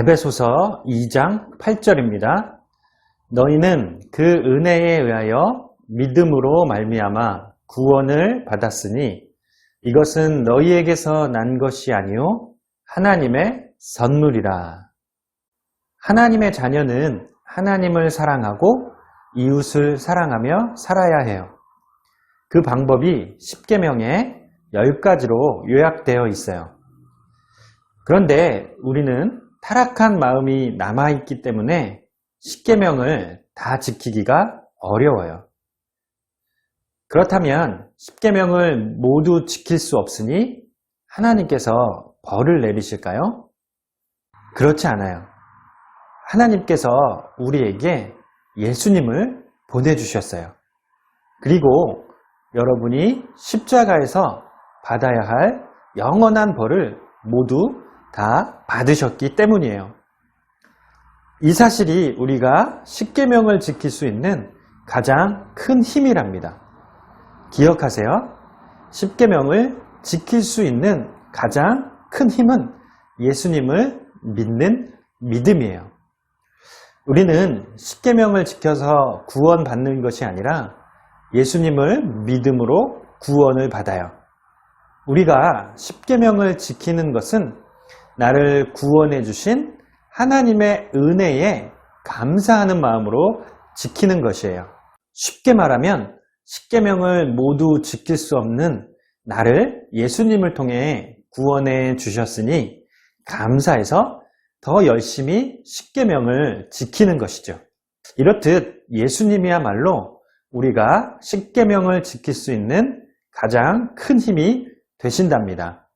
에베소서 2장 8절입니다. 너희는 그 은혜에 의하여 믿음으로 말미암아 구원을 받았으니 이것은 너희에게서 난 것이 아니요 하나님의 선물이라. 하나님의 자녀는 하나님을 사랑하고 이웃을 사랑하며 살아야 해요. 그 방법이 10계명에 10가지로 요약되어 있어요. 그런데 우리는 타락한 마음이 남아있기 때문에 10계명을 다 지키기가 어려워요. 그렇다면 10계명을 모두 지킬 수 없으니 하나님께서 벌을 내리실까요? 그렇지 않아요. 하나님께서 우리에게 예수님을 보내주셨어요. 그리고 여러분이 십자가에서 받아야 할 영원한 벌을 모두 다 받으셨기 때문이에요. 이 사실이 우리가 십계명을 지킬 수 있는 가장 큰 힘이랍니다. 기억하세요. 십계명을 지킬 수 있는 가장 큰 힘은 예수님을 믿는 믿음이에요. 우리는 십계명을 지켜서 구원받는 것이 아니라 예수님을 믿음으로 구원을 받아요. 우리가 십계명을 지키는 것은 나를 구원해 주신 하나님의 은혜에 감사하는 마음으로 지키는 것이에요. 쉽게 말하면 십계명을 모두 지킬 수 없는 나를 예수님을 통해 구원해 주셨으니 감사해서 더 열심히 십계명을 지키는 것이죠. 이렇듯 예수님이야말로 우리가 십계명을 지킬 수 있는 가장 큰 힘이 되신답니다.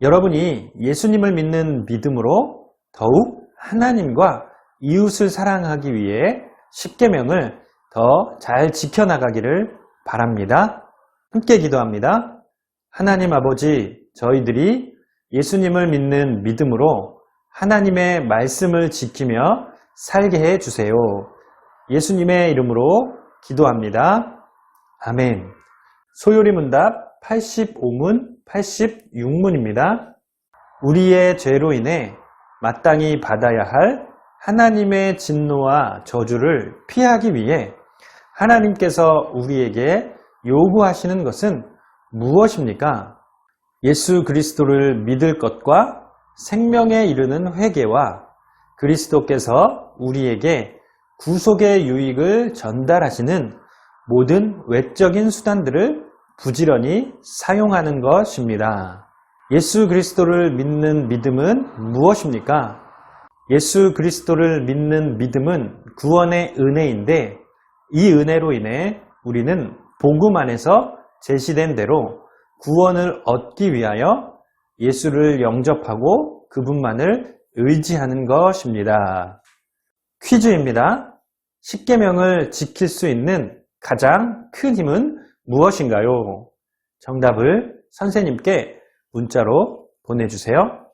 여러분이 예수님을 믿는 믿음으로 더욱 하나님과 이웃을 사랑하기 위해 십계명을 더 잘 지켜나가기를 바랍니다. 함께 기도합니다. 하나님 아버지, 저희들이 예수님을 믿는 믿음으로 하나님의 말씀을 지키며 살게 해 주세요. 예수님의 이름으로 기도합니다. 아멘. 소요리 문답 85문 86문입니다. 우리의 죄로 인해 마땅히 받아야 할 하나님의 진노와 저주를 피하기 위해 하나님께서 우리에게 요구하시는 것은 무엇입니까? 예수 그리스도를 믿을 것과 생명에 이르는 회개와 그리스도께서 우리에게 구속의 유익을 전달하시는 모든 외적인 수단들을 부지런히 사용하는 것입니다. 예수 그리스도를 믿는 믿음은 무엇입니까? 예수 그리스도를 믿는 믿음은 구원의 은혜인데 이 은혜로 인해 우리는 복음 안에서 제시된 대로 구원을 얻기 위하여 예수를 영접하고 그분만을 의지하는 것입니다. 퀴즈입니다. 십계명을 지킬 수 있는 가장 큰 힘은 무엇인가요? 정답을 선생님께 문자로 보내주세요.